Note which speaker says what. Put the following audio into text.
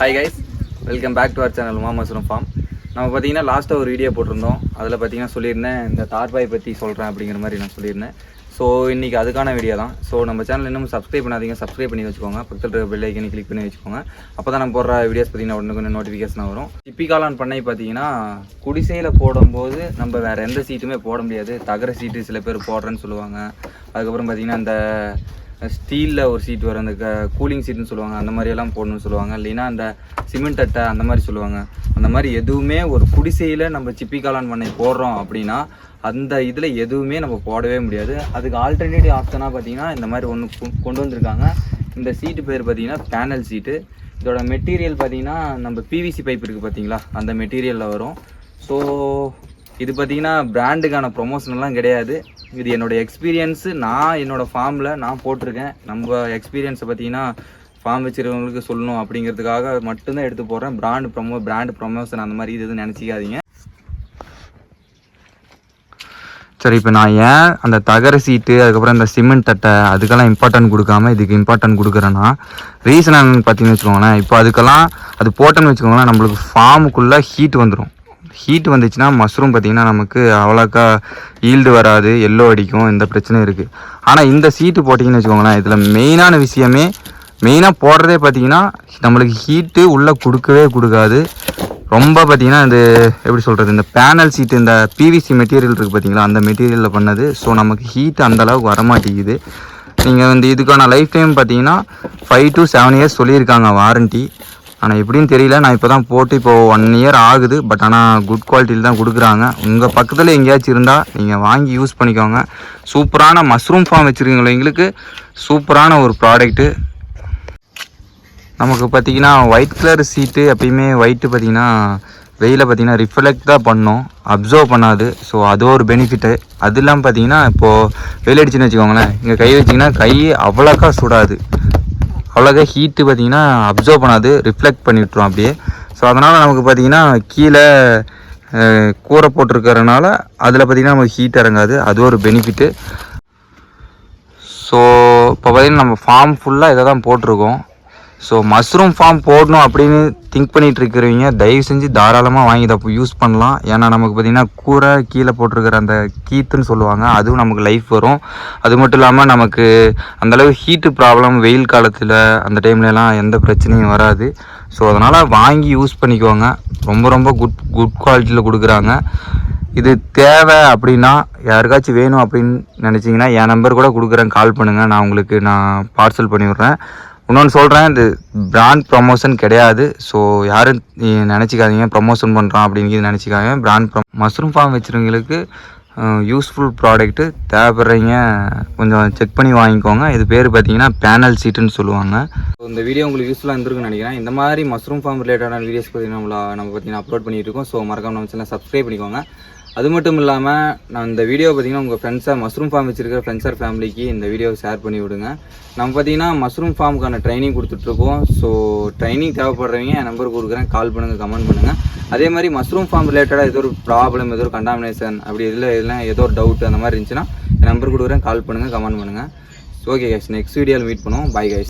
Speaker 1: Hi guys welcome back to our channel Uma mushroom farm நம்ம பார்த்தீங்கன்னா லாஸ்ட்டாக ஒரு வீடியோ போட்டிருந்தோம். அதில் பார்த்தீங்கன்னா சொல்லியிருந்தேன் இந்த தார்பாய் பற்றி சொல்கிறேன் அப்படிங்கிற மாதிரி நான் சொல்லியிருந்தேன். ஸோ இன்றைக்கி அதுக்கான வீடியோ தான். ஸோ நம்ம சேனல் இன்னும் சப்ஸ்கிரைப் பண்ணாதீங்க. சப்ஸ்கிரைப் பண்ணி வச்சுக்கோங்க. பக்கத்தில் இருக்க பெல் ஐக்கனை கிளிக் பண்ணி வச்சுக்கோங்க. அப்போ தான் நம்ம போடுற வீடியோஸ் பார்த்தீங்கன்னா உடனே கொஞ்சம் நோட்டிஃபிகேஷன் வரும். டிப்பிக்காலான் பண்ணை பார்த்தீங்கன்னா குடிசையில் போடும்போது நம்ம வேறு எந்த சீட்டுமே போட முடியாது. தகர சீட்டு சில பேர் போடுறேன்னு சொல்லுவாங்க. அதுக்கப்புறம் பார்த்தீங்கன்னா அந்த ஸ்டீலில் ஒரு சீட் வரும். அந்த க கூலிங் சீட்னு சொல்லுவாங்க. அந்த மாதிரியெல்லாம் போடணும்னு சொல்லுவாங்க. இல்லைன்னா அந்த சிமெண்ட் அட்டை அந்த மாதிரி சொல்லுவாங்க. அந்த மாதிரி எதுவுமே ஒரு குடிசையில் நம்ம சிப்பி காளான் பண்ணை போடுறோம் அப்படின்னா அந்த இதில் எதுவுமே நம்ம போடவே முடியாது. அதுக்கு ஆல்டர்னேட்டிவ் ஆப்ஷனாக பார்த்தீங்கன்னா இந்த மாதிரி ஒன்று கொண்டு வந்திருக்காங்க. இந்த சீட்டு பேர் பார்த்தீங்கன்னா பேனல் சீட்டு இதோட மெட்டீரியல் பார்த்தீங்கன்னா நம்ம பிவிசி பைப் இருக்குது பார்த்தீங்களா? அந்த மெட்டீரியலில் வரும். ஸோ இது பார்த்தீங்கன்னா பிராண்டுக்கான ப்ரொமோஷன்லாம் கிடையாது. இது என்னோட எக்ஸ்பீரியன்ஸு நான் என்னோட ஃபார்மில் நான் போட்டிருக்கேன். நம்ம எக்ஸ்பீரியன்ஸை பார்த்தீங்கன்னா ஃபார்ம் வச்சுருக்கவங்களுக்கு சொல்லணும் அப்படிங்கிறதுக்காக மட்டும்தான் எடுத்து போடுறேன். பிராண்டு ப்ரொமோ பிராண்டு ப்ரொமோஷன் அந்த மாதிரி இது எதுவும் நினச்சிக்காதீங்க. சரி இப்போ நான் ஏன் அந்த தகர சீட்டு அதுக்கப்புறம் இந்த சிமெண்ட் தட்டை அதுக்கெல்லாம் இம்பார்ட்டன்ட் கொடுக்காம இதுக்கு இம்பார்ட்டன்ட் கொடுக்குறேன்னா ரீசன் என்னன்னு பார்த்தீங்கன்னு வச்சுக்கோங்களேன். இப்போ அதுக்கெல்லாம் அது போட்டோன்னு வச்சுக்கோங்களேன் நம்மளுக்கு ஃபார்முக்குள்ளே ஹீட் வந்துடும் ஹீட் வந்துச்சுன்னா மஷ்ரூம் பார்த்திங்கன்னா நமக்கு அவ்வளோக்கா ஈல்டு வராது எல்லோ அடிக்கும் இந்த பிரச்சனையும் இருக்குது ஆனால் இந்த சீட்டு போட்டிங்கன்னு வச்சுக்கோங்களேன் இதில் மெயினான விஷயமே மெயினாக போடுறதே பார்த்தீங்கன்னா நம்மளுக்கு ஹீட்டு உள்ளே கொடுக்கவே கொடுக்காது. ரொம்ப பார்த்தீங்கன்னா இது எப்படி சொல்கிறது இந்த பேனல் சீட்டு இந்த பிவிசி மெட்டீரியல் இருக்குது பார்த்தீங்களா அந்த மெட்டீரியலில் பண்ணது. ஸோ நமக்கு ஹீட் அந்த அளவுக்கு வரமாட்டேங்குது. நீங்கள் வந்து இதுக்கான லைஃப் டைம் பார்த்தீங்கன்னா ஃபைவ் டு செவன் இயர்ஸ் சொல்லியிருக்காங்க வாரண்ட்டி ஆனால் எப்படின்னு தெரியல. நான் இப்போ தான் போட்டு இப்போ ஒன் இயர் ஆகுது. பட் ஆனால் குட் குவாலிட்டியில் தான் கொடுக்குறாங்க. உங்கள் பக்கத்தில் எங்கேயாச்சும் இருந்தால் நீங்கள் வாங்கி யூஸ் பண்ணிக்கோங்க. சூப்பரான மஷ்ரூம் ஃபார்ம் வச்சுருக்கீங்களா எங்களுக்கு. சூப்பரான ஒரு ப்ராடக்ட்டு நமக்கு பார்த்தீங்கன்னா ஒயிட் கலர் சீட்டு எப்பயுமே ஒயிட்டு பார்த்தீங்கன்னா வெயிலில் பார்த்தீங்கன்னா ரிஃப்ளெக்ட் தான் பண்ணும். அப்சர்வ் பண்ணாது. ஸோ அது ஒரு பெனிஃபிட்டு அது இல்லாமல் பார்த்தீங்கன்னா இப்போது வெயில் அடிச்சுன்னு வச்சுக்கோங்களேன். இங்கே கை வச்சிங்கன்னா கை அவ்வளோக்கா சுடாது. அவ்வளோக்கா ஹீட்டு பார்த்தீங்கன்னா அப்சர்வ் பண்ணாது ரிஃப்ளெக்ட் பண்ணி விட்டுரும் அப்படியே. ஸோ அதனால் நமக்கு பார்த்தீங்கன்னா கீழே கூரை போட்டிருக்கிறதுனால அதில் பார்த்தீங்கன்னா நமக்கு ஹீட் இறங்காது. அது ஒரு பெனிஃபிட்டு ஸோ இப்போ பார்த்தீங்கன்னா நம்ம ஃபார்ம் ஃபுல்லாக இதை தான் போட்டிருக்கோம். ஸோ மஷ்ரூம் ஃபார்ம் போடணும் அப்படின்னு திங்க் பண்ணிகிட்டு இருக்கிறவங்க தயவு செஞ்சு தாராளமாக வாங்கி இதை யூஸ் பண்ணலாம். ஏன்னா நமக்கு பார்த்திங்கன்னா கூரை கீழே போட்டிருக்கிற அந்த கீத்துன்னு சொல்லுவாங்க அதுவும் நமக்கு லைஃப் வரும். அது மட்டும் இல்லாமல் நமக்கு அந்தளவு ஹீட்டு ப்ராப்ளம் வெயில் காலத்தில் அந்த டைம்லலாம் எந்த பிரச்சனையும் வராது. ஸோ அதனால் வாங்கி யூஸ் பண்ணிக்கோங்க. ரொம்ப ரொம்ப குட் குட் குவாலிட்டியில் கொடுக்குறாங்க. இது தேவை அப்படின்னா யாருக்காச்சும் வேணும் அப்படின்னு நினச்சிங்கன்னா என் நம்பர் கூட கொடுக்குறேன். கால் பண்ணுங்கள் நான் உங்களுக்கு நான் பார்சல் பண்ணிவிட்றேன். இன்னொன்று சொல்கிறேன் இது பிராண்ட் ப்ரமோஷன் கிடையாது. ஸோ யாரும் நினச்சிக்காதீங்க ப்ரமோஷன் பண்ணுறான் அப்படின்னு நினச்சிக்காதீங்க. பிராண்ட் ப்ரம் மஷ்ரூம் ஃபார்ம் வச்சுருவங்களுக்கு யூஸ்ஃபுல் ப்ராடக்ட்டு தேவைப்படுறீங்க. கொஞ்சம் செக் பண்ணி வாங்கிக்கோங்க. இது பேர் பார்த்தீங்கன்னா பேனல் சீட்டுன்னு சொல்லுவாங்க. இந்த வீடியோ உங்களுக்கு யூஸ்ஃபுல்லாக இருந்திருக்குன்னு நினைக்கிறேன். இந்த மாதிரி மஷ்ரூம் ஃபார்ம் ரிலேட்டடான வீடியோஸ் பார்த்தீங்கன்னா நம்ம பார்த்தீங்கன்னா அப்லோட் பண்ணிட்டு இருக்கோம். ஸோ மறக்காம நம்ம சேனல் சப்ஸ்கிரைப் பண்ணிக்கோங்க. அது மட்டும் இல்லாமல் நான் இந்த வீடியோ பார்த்தீங்கன்னா உங்கள் ஃப்ரெண்ட்ஸாக மஷ்ரூம் ஃபார்ம் வச்சுருக்கிற ஃப்ரெண்ட்ஸார் ஃபேமிலிக்கு இந்த வீடியோவை ஷேர் பண்ணி விடுங்க. நம்ம பார்த்தீங்கன்னா மஷ்ரூம் ஃபார்முக்கான ட்ரைனிங் கொடுத்துட்ருக்கோம் ஸோ ட்ரைனிங் தேவைப்படுறவங்க என் நம்பர் கொடுக்குறேன். கால் பண்ணுங்கள் கமெண்ட் பண்ணுங்கள் அதே மாதிரி மஷ்ரூம் ஃபார்ம் ரிலேட்டடாக ஏதோ ஒரு ப்ராப்ளம் ஏதோ ஒரு கண்டாமினேஷன் அப்படி இதில் இதெல்லாம் ஏதோ ஒரு டவுட் அந்த மாதிரி இருந்துச்சுன்னா என் நம்பர் கொடுக்குறேன். கால் பண்ணுங்கள் கமெண்ட் பண்ணுங்கள் ஓகே கைஸ் நெக்ஸ்ட் வீடியோவில் மீட் பண்ணுவோம். Bye guys